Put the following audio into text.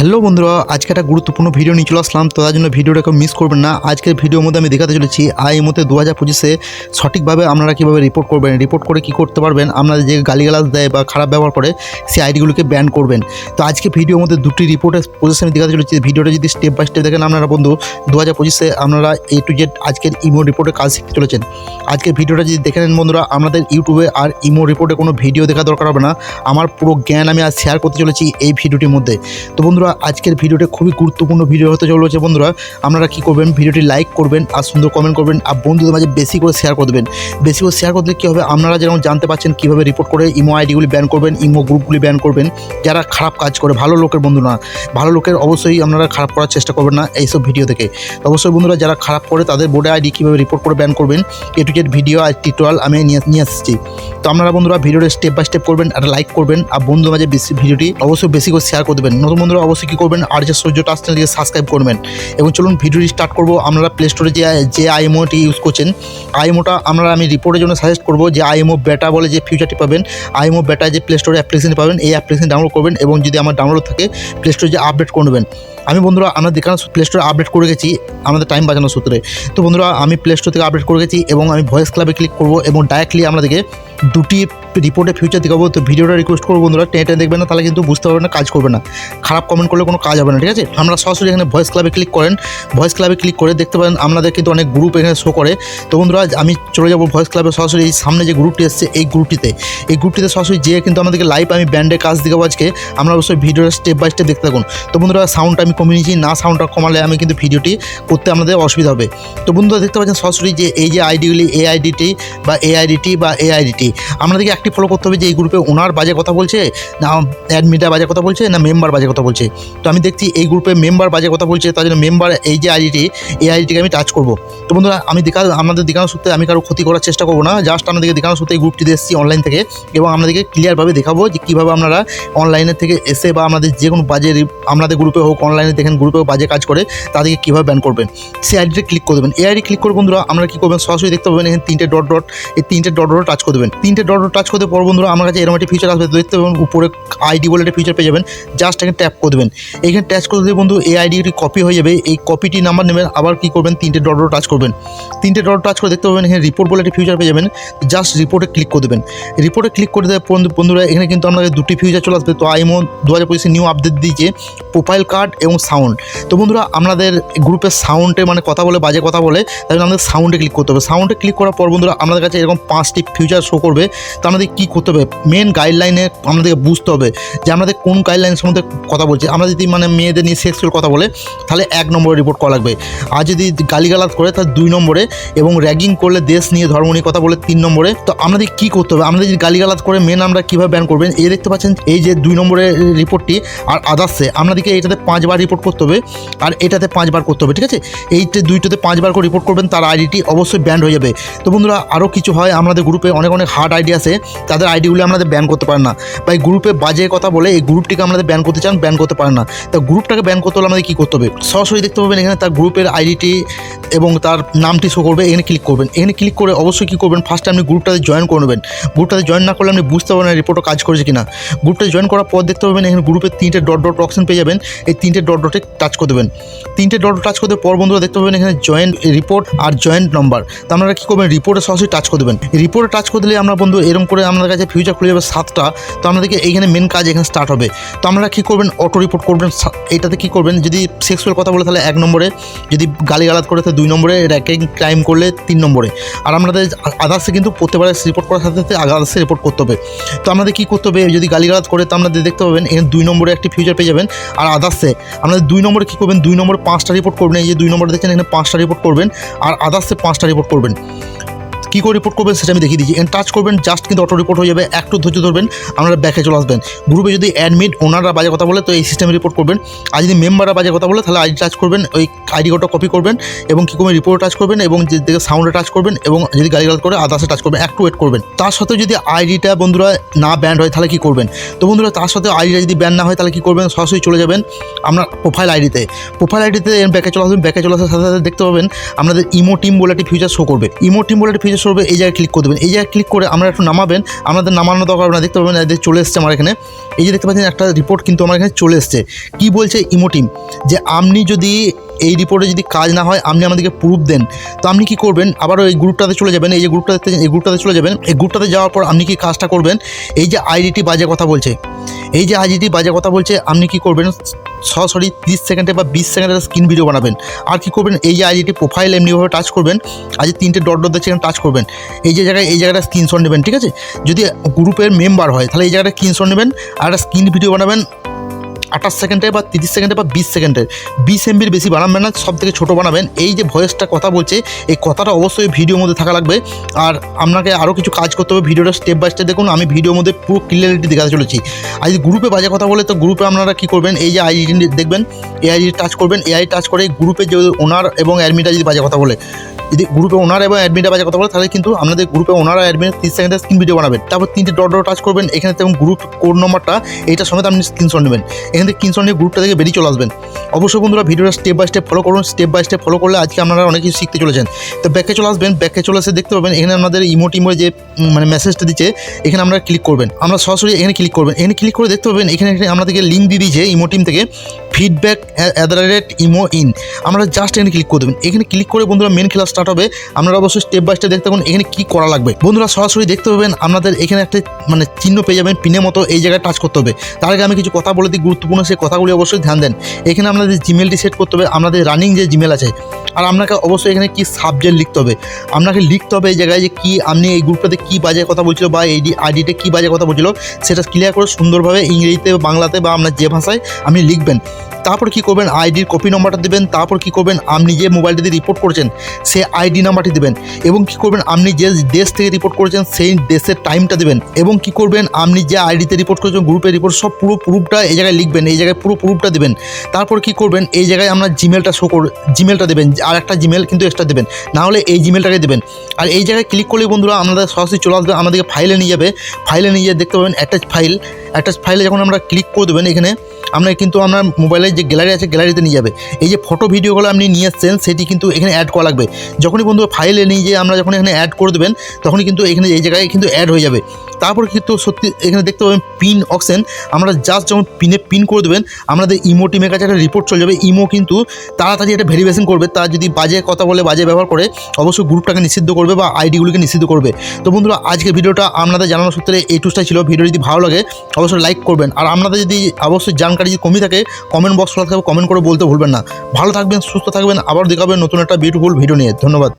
Hello বন্ধুরা, আজকে একটা গুরুত্বপূর্ণ ভিডিও নিয়ে চলে আসলাম। তো তার জন্য ভিডিওটাকে মিস করবেন না। আজকের ভিডিওর মধ্যে আমি দেখাতে চলেছি, আই মতে দু হাজার পঁচিশে সঠিকভাবে আপনারা কীভাবে রিপোর্ট করবেন রিপোর্ট করে কী করতে পারবেন, আপনাদের যে গালিগালাজ দেয় বা খারাপ ব্যবহার করে, সেই আইডিগুলোকে ব্যান করবেন। তো আজকে ভিডিওর মধ্যে দুটি রিপোর্টের প্রসেস আমি দেখাতে চলেছি। ভিডিওটা যদি স্টেপ বাই স্টেপ দেখেন আপনারা বন্ধু, দু হাজার পঁচিশে আপনারা এ টু জেড আজকের ইমো রিপোর্টের কাজ শিখতে চলেছেন। আজকের ভিডিওটা যদি দেখে নেন বন্ধুরা, আপনাদের ইউটিউবে আর ইমো রিপোর্টে কোনো ভিডিও দেখা দরকার হবে না। আমার পুরো জ্ঞান আমি আজ শেয়ার করতে চলেছি এই ভিডিওটির মধ্যে। তো বন্ধুরা আজকের ভিডিওটা খুবই গুরুত্বপূর্ণ ভিডিও হতে চলেছে বন্ধুরা। আপনারা কী করবেন? ভিডিওটি লাইক করবেন আর সুন্দর কমেন্ট করবেন আর বন্ধুদের মাঝে বেশি করে শেয়ার করে দেবেন। বেশি করে শেয়ার করতে কী হবে? আপনারা যেমন জানতে পারছেন কীভাবে রিপোর্ট করে ইমো আইডিগুলি ব্যান করবেন ইমো গ্রুপগুলি ব্যান করবেন, যারা খারাপ কাজ করে, ভালো লোকের বন্ধু না, ভালো লোকের অবশ্যই আপনারা খারাপ করার চেষ্টা করবেন না এইসব ভিডিও থেকে অবশ্যই বন্ধুরা, যারা খারাপ করে, তাদের বোর্ডে আইডি কীভাবে রিপোর্ট করে ব্যান করবেন এ টু জেড ভিডিও আর টিউটোরিয়াল আমি নিয়ে আসছি। তো আপনারা বন্ধুরা, ভিডিওটা স্টেপ বাই স্টেপ করবেন আর লাইক করবেন, আর বন্ধুদের মাঝে বেশি ভিডিওটি অবশ্যই বেশি করে শেয়ার করে দেবেন। নতুন বন্ধুরা, অবশ্যই কী করবেন আর যে সূর্য টাচ চ্যানেলকে সাবস্ক্রাইব করবেন। এবং চলুন ভিডিওটি স্টার্ট করব। আপনারা প্লে স্টোরে যে যে আইএমওটি ইউজ করছেন আইএমওটা আমরা আমি রিপোর্টের জন্য সাজেস্ট করব যে আইএমও বেটা বলে যে ফিউচারটি পাবেন আইএমও বেটা যে প্লে স্টোরে অ্যাপ্লিকেশন পাবেন, এই অ্যাপ্লিকেশন ডাউনলোড করবেন এবং যদি আমার ডাউনলোড থাকে প্লে স্টোরে যে আপডেট করবেন আমি বন্ধুরা, আমরা দেখানো প্লে স্টোরে আপডেট করে গেছি, আমাদের টাইম বাঁচানোর সূত্রে। তো বন্ধুরা, আমি প্লে স্টোর থেকে আপডেট করে গেছি এবং আমি ভয়েস ক্লাবে ক্লিক করব এবং ডাইরেক্টলি আপনাদেরকে দুটি রিপোর্টে ফিউচার দেখাবো। তো ভিডিওটা রিকোয়েস্ট করব বন্ধুরা, টেনে টেনে দেখবেন না, তাহলে কিন্তু বুঝতে পারবেন না, কাজ করবে না। খারাপ কমেন্ট করলে কোনো কাজ হবে না, ঠিক আছে? আমরা সরাসরি এখানে ভয়েস ক্লাবে ক্লিক করেন। ভয়েস ক্লাবে ক্লিক করে দেখতে পারেন আপনাদের কিন্তু অনেক গ্রুপ এখানে শো করে। তো বন্ধুরা, আমি চলে যাব ভয়েস ক্লাবে সরাসরি, এই সামনে যে গ্রুপটি এসছে, এই গ্রুপটিতে এই গ্রুপটিতে সরাসরি যেয়ে কিন্তু আমাদেরকে লাইভ আমি ব্যান্ডের কাজ দেখাবো আজকে। আমরা অবশ্যই ভিডিওটা স্টেপ বাই স্টেপ দেখতে থাকুন। তো বন্ধুরা সাউন্ডটা আমি কমিয়ে নিয়েছি না সাউন্ডটা কমালে আমি কিন্তু ভিডিওটি করতে আমাদের অসুবিধা হবে। তো বন্ধুরা, দেখতে পাচ্ছেন সরাসরি যে এই যে আইডিগুলি এ আইডিটি বা এ আইডিটি বা এ আইডিটি আপনাদেরকে একটি ফলো করতে হবে যে এই গ্রুপে ওনার বাজে কথা বলছে, না অ্যাডমিটার বাজে কথা বলছে, না মেম্বার বাজে কথা বলছে। তো আমি দেখছি এই গ্রুপে মেম্বার বাজে কথা বলছে, তার জন্য মেম্বার এই যে আইডিটি এই আইডিটিকে আমি টাচ করব। তো বন্ধুরা, আমি দেখা, আমাদের দেখানোর সূত্রে আমি কারও ক্ষতি করার চেষ্টা করব না জাস্ট আপনাদেরকে দেখানোর সূত্রে এই গ্রুপটিতে এসেছি অনলাইন থেকে এবং আপনাদেরকে ক্লিয়ারভাবে দেখাবো যে কীভাবে আপনারা অনলাইনের থেকে এসে বা আমাদের যে কোনো বাজে আপনাদের গ্রুপে হোক অনলাইনে দেখেন গ্রুপেও বাজে কাজ করে, তাদেরকে কীভাবে ব্যান করবেন? সেই আইডিতে ক্লিক করে দেবেন। এই আইডি ক্লিক করে বন্ধুরা, আমরা কী করবেন? সরাসরি দেখতে পাবেন এখানে তিনটে ডট ডট এই তিনটে ডট ডট টাচ করে দেবেন। তিনটে ডট ডট টাচ করতে পর বন্ধুরা, আমার কাছে এরকম একটা ফিচার আসবে, দেখতে পাবেন উপরে আইডি বলে একটা ফিচার পেয়ে যাবেন। জাস্ট এখানে ট্যাপ করে দেবেন। এখানে ট্যাচ করে দিলে বন্ধু, এই আইডিটি কপি হয়ে যাবে। এই কপিটি নাম্বার নেবেন, আবার কী করবেন? তিনটে ডট ডট টাচ করবেন। তিনটে ডট টাচ করে দেখতে পাবেন, এখানে রিপোর্ট বলে একটা ফিচার পেয়ে যাবেন। জাস্ট রিপোর্টে ক্লিক করে দেবেন। রিপোর্টে ক্লিক করে দেওয়ার বন্ধুরা, এখানে কিন্তু আপনাদের দুটি ফিউচার চলে আসবে। তো আইমো দু হাজার পঁচিশে নিউ আপডেট দিয়েছে। প্রোফাইল কার্ড এবং সাউন্ড তো বন্ধুরা আপনাদের গ্রুপের সাউন্ডে মানে কথা বলে, বাজে কথা বলে তাই জন্য আমাদের সাউন্ডে ক্লিক করতে হবে। সাউন্ডে ক্লিক করার পর বন্ধুরা, আমাদের কাছে এরকম পাঁচটি ফিউচার শো করবে। তো আমাদের কী করতে হবে? মেন গাইডলাইনে আমাদেরকে বুঝতে হবে যে আমাদের কোন গাইডলাইন সম্বন্ধে কথা বলছি। আমরা যদি মানে মেয়েদের নিয়ে সেক্সুয়াল কথা বলে, তাহলে এক নম্বরে রিপোর্ট করা লাগবে। আর যদি গালিগালাজ করে, তাহলে দুই নম্বরে। এবং র্যাগিং করলে দেশ নিয়ে ধর্ম নিয়ে কথা বলে, তিন নম্বরে। তো আমাদের কী করতে হবে? আমাদের যদি গালিগালাজ করে মেন আমরা কীভাবে ব্যান করবেন? এই দেখতে পাচ্ছেন, এই যে দুই নম্বরের রিপোর্টটি আর আদার্সে আপনাদেরকে এটাতে পাঁচবার রিপোর্ট করতে হবে আর এটাতে পাঁচবার করতে হবে, ঠিক আছে? এইটা দুইটাতে পাঁচবার করে রিপোর্ট করবেন, তার আইডিটি অবশ্যই ব্যান্ড হয়ে যাবে। তো বন্ধুরা আরও কিছু হয়, আমাদের গ্রুপে অনেক অনেক হার্ড আইডি আছে, তাদের আইডিগুলো আমাদের ব্যান করতে পারে না। বা এই গ্রুপে বাজে কথা বলে এই গ্রুপটিকে আমাদের ব্যান করতে চান ব্যান করতে পারে না। তা গ্রুপটাকে ব্যান করতে হলে আমাদের কী করতে হবে? সরাসরি দেখতে পাবেন এখানে তার গ্রুপের আইডিটি এবং তার নামটি শো করবে, এখানে ক্লিক করবেন। এখানে ক্লিক করে অবশ্যই কী করবেন? ফার্স্টে আপনি গ্রুপটাতে জয়েন করে নেবেন। গ্রুপটাতে জয়েন না করলে আপনি বুঝতে পারবেন রিপোর্টও কাজ করেছে কিনা। গ্রুপটা জয়েন করার পর দেখতে পাবেন এখানে গ্রুপের তিনটে ডট ডট অপশন পেয়ে যাবেন। এই তিনটে ডট ডটে টাচ করে দেবেন। তিনটে ডট টাচ করতে পর বন্ধুরা দেখতে পাবেন এখানে জয়েন্ট রিপোর্ট আর জয়েন্ট নম্বর। তো আপনারা কী করবেন? রিপোর্টে সরাসরি টাচ করে দেবেন। রিপোর্টে টাচ করে দিলে আমরা বন্ধু এরকম করে আপনাদের কাছে ফিউচার খুলে যাবে সাতটা। তো আপনাদেরকে এইখানে মেন কাজ এখানে স্টার্ট হবে। তো আপনারা কী করবেন? অটো রিপোর্ট করবেন। এইটাতে কী করবেন? যদি সেক্সুয়াল কথা বলে তাহলে এক নম্বরে। যদি গালিগালাজ করে তাহলে দুই নম্বরে। র্যাকিং ক্রাইম করলে তিন নম্বরে। আর আমাদের আদার্সে কিন্তু প্রত্যেকবারে রিপোর্ট করার সাথে সাথে আদার্সে রিপোর্ট করতে হবে। তো আমাদের কী করতে হবে? যদি গালিগালাজ করে তো আপনাদের দেখতে পাবেন এখানে দুই নম্বরে একটি ফিউচার পেয়ে যাবেন। আর আদার্সে আপনাদের দুই নম্বরে কী করবেন? দুই নম্বরে পাঁচটা রিপোর্ট করবেন। এই যে দুই নম্বরে দেখেন, এখানে পাঁচটা রিপোর্ট করবেন আর আদার্সে পাঁচটা রিপোর্ট করবেন। কী করে রিপোর্ট করবেন সেটা আমি দেখিয়ে দিচ্ছি। এখানে টাচ করবেন জাস্ট কিন্তু অটো রিপোর্ট হয়ে যাবে একটু ধৈর্য ধরবেন, আপনারা ব্যাকে চলে আসবেন। গ্রুপে যদি অ্যাডমিট ওনাররা বাজে কথা বলে, তো এই সিস্টেমে রিপোর্ট করবেন। আর যদি মেম্বাররা বাজে কথা বলে, তাহলে আইডি টাচ করবেন, ওই আইডি কোডটা কপি করবেন, এবং কী করে রিপোর্ট টাচ করবেন, এবং যে দিকে সাউন্ডে টাচ করবেন, এবং যদি গাড়ি গাড়ি করে আদার্সে টাচ করবেন একটু ওয়েট করবেন। তার সাথে যদি আইডিটা বন্ধুরা না ব্যান্ড হয়, তাহলে কী করবেন? তো বন্ধুরা, তার সাথে আইডিটা যদি ব্যান না হয়, তাহলে কী করবেন? সরাসরি চলে যাবেন আপনার প্রোফাইল আইডিতে প্রোফাইল আইডিতে ব্যাকে চলে আসবেন, ব্যাকে চলে আসার সাথে সাথে দেখতে পাবেন, আপনাদের ইমো টিম বলে একটি ফিচার শো করবে। ইমো টিম বলে একটি মেসেজ করবে এই জায়গায় ক্লিক করে দেবেন। এই জায়গায় ক্লিক করে আমরা একটু নামাবেন, আমাদের নামানো দরকার না, দেখতে পাবেন এদের চলে এসছে আমার এখানে। এই যে দেখতে পাচ্ছেন, একটা রিপোর্ট কিন্তু আমার এখানে চলে এসছে। কি বলছে ইমোটিম যে আপনি যদি এই রিপোর্টে যদি কাজ না হয়, আপনি আমাদেরকে প্রুফ দেন। তো আপনি কি করবেন? আবারও এই গ্রুপটাতে চলে যাবেন, এই যে গ্রুপটা গ্রুপটাতে এই গ্রুপটাতে চলে যাবেন। এই গ্রুপটাতে যাওয়ার পর আপনি কি কাজটা করবেন? এই যে আইডিটি বাজে কথা বলছে। এই যে আইডিটি বাজে কথা বলছে, আপনি কি করবেন? সরাসরি তিরিশ সেকেন্ডে বা বিশ সেকেন্ডের স্ক্রিন ভিডিও বানাবেন। আর কি করবেন? এই যে আইডিটি প্রোফাইল এমনিভাবে টাচ করবেন আজ তিনটে ডট ডট দেখছে টাচ করবেন। এই যে জায়গায়, এই জায়গাটা স্ক্রিনশট নেবেন, ঠিক আছে? যদি গ্রুপের মেম্বার হয়, তাহলে এই জায়গাটা স্ক্রিনশট নেবেন, আর একটা স্ক্রিন ভিডিও বানাবেন আঠাশ সেকেন্ডে বা তিরিশ সেকেন্ডে বা বিশ সেকেন্ডের বিশ এমবির বেশি বানাবেন না সব থেকে ছোটো বানাবেন। এই যে ভয়েসটা কথা বলছে, এই কথাটা অবশ্যই ভিডিওর মধ্যে থাকা লাগবে। আর আপনাকে আরও কিছু কাজ করতে হবে ভিডিওটা স্টেপ বাই স্টেপ দেখুন, আমি ভিডিওর মধ্যে পুরো ক্লিয়ারিটি দেখাতে চলেছি। আর যদি গ্রুপে বাজে কথা বলে, তো গ্রুপে আপনারা কী করবেন, এই যে আইডি দেখবেন এই আইডি টাচ করবেন এআই টাচ করে গ্রুপে যে ওনার এবং অ্যাডমিটা যদি বাজে কথা বলে যদি গ্রুপে ওনার এবং অ্যাডমিনটা বাজে কথা বলে, তাহলে কিন্তু আপনাদের গ্রুপে ওনার অ্যাডমিন তিরিশ সেকেন্ডের স্ক্রিন ভিডিও বানাবেন। তারপর তিনটে ডট ডট টাচ করবেন, এখানে এবং গ্রুপ কোড নম্বরটা এইটার সমেত আপনি স্ক্রিনশট নেবেন। এখান থেকে স্ক্রিনশট নিয়ে গ্রুপটা থেকে বেরিয়ে চলে আসবেন। অবশ্যই বন্ধুরা ভিডিওটা স্টেপ বাই স্টেপ ফলো করুন স্টেপ বাই স্টেপ ফলো করলে আজকে আপনারা অনেক কিছু শিখতে চলেছেন। তো ব্যাকে চলে আসবেন ব্যাকে চলে এসে দেখতে পাবেন, এখানে আপনাদের ইমো টিমো যে মানে মেসেজটা দিচ্ছে, এখানে আমরা ক্লিক করবেন। আমরা সরাসরি এখানে ক্লিক করবেন। এখানে ক্লিক করে দেখতে পাবেন, এখানে আপনাদেরকে লিঙ্ক দিয়ে দিয়েছে ইমো টিম থেকে feedback at the rate imo in আমরা জাস্ট এখানে ক্লিক করে দেবেন। এখানে ক্লিক করে বন্ধুরা মেন খেলা স্টার্ট হবে, আপনারা অবশ্যই স্টেপ বাই স্টেপ দেখতে পাবেন এখানে কী করা লাগবে। বন্ধুরা, সরাসরি দেখতে পাবেন, আপনাদের এখানে একটা মানে চিহ্ন পেয়ে যাবেন, পিনের মতো এই জায়গায় টাচ করতে হবে। তার আগে আমি কিছু কথা বলে দিই, গুরুত্বপূর্ণ সেই কথাগুলি অবশ্যই ধ্যান দেন। এখানে আপনাদের জিমেলটি সেট করতে হবে, আপনাদের রানিং যে জিমেল আছে, আর আপনাকে অবশ্যই এখানে কি সাবজেক্ট লিখতে হবে, আপনাকে লিখতে হবে এই জায়গায় যে কি আপনি এই গ্রুপটাতে কী বাজে কথা বলছিল বা এই আইডিতে কী বাজে কথা বলছিল, সেটা ক্লিয়ার করে সুন্দরভাবে ইংরেজিতে, বাংলাতে বা আপনার যে ভাষায় আপনি লিখবেন। তারপর কি করবেন? আইডির কপি নম্বরটা দেবেন, তারপর কি করবেন? আপনি যে মোবাইলটি দিয়ে রিপোর্ট করেছেন সেই আইডি নাম্বারটি দেবেন এবং কি করবেন? আপনি যে দেশ থেকে রিপোর্ট করেছেন, সেই দেশের টাইমটা দেবেন এবং কি করবেন? আপনি যে আইডিতে রিপোর্ট করেছেন গ্রুপে রিপোর্ট সব পুরো প্রুফটা এই জায়গায় লিখবেন, এই জায়গায় পুরো প্রুফটা দেবেন। তারপর কি করবেন? এই জায়গায় আপনার জিমেলটা শো কর জিমেলটা দেবেন, আর একটা জিমেল কিন্তু এক্সট্রা দেবেন। না হলে এই জিমেলটাকে দেবেন। আর এই জায়গায় ক্লিক করলে বন্ধুরা, আমাদের সরাসরি চলে আসবে, আমাদেরকে ফাইলে নিয়ে যাবে। ফাইলে নিয়ে গিয়ে দেখতে পাবেন অ্যাটাচ ফাইল অ্যাটাচ ফাইলে যখন আমরা ক্লিক করে দেবেন এখানে আমরা কিন্তু আপনার মোবাইলের যে গ্যালারি আছে গ্যালারিতে নিয়ে যাবে। এই যে ফটো ভিডিওগুলো আপনি নিয়ে এসছেন সেটি কিন্তু এখানে অ্যাড করা লাগবে। যখনই বন্ধু ফাইলে নিয়ে যে আমরা যখন এখানে অ্যাড করে দেবেন, তখনই কিন্তু এখানে এই জায়গায় কিন্তু অ্যাড হয়ে যাবে। তারপর কিন্তু সত্যি এখানে দেখতে পাবেন পিন অপশন আমরা জাস্ট যখন পিনে পিন করে দেবেন, আমাদের ইমো টিমের কাছে একটা রিপোর্ট চলে যাবে। ইমো কিন্তু তাড়াতাড়ি একটা ভেরিফিকেশন করবে। তার যদি বাজে কথা বলে, বাজে ব্যবহার করে অবশ্যই গ্রুপটাকে নিষিদ্ধ করবে বা আইডিগুলিকে নিষিদ্ধ করবে। তো বন্ধুরা, আজকের ভিডিওটা আপনাদের জানানোর সূত্রে এই টুসটাই ছিল। ভিডিও যদি ভালো লাগে অবশ্যই লাইক করবেন। আর আপনাদের যদি অবশ্যই জানকারি যদি কমই থাকে কমেন্ট বক্স খোলা থাকবে কমেন্ট করে বলতে ভুলবেন না। ভালো থাকবেন, সুস্থ থাকবেন। আবার দেখাবেন নতুন একটা বিউটিফুল ভিডিও নিয়ে। ধন্যবাদ।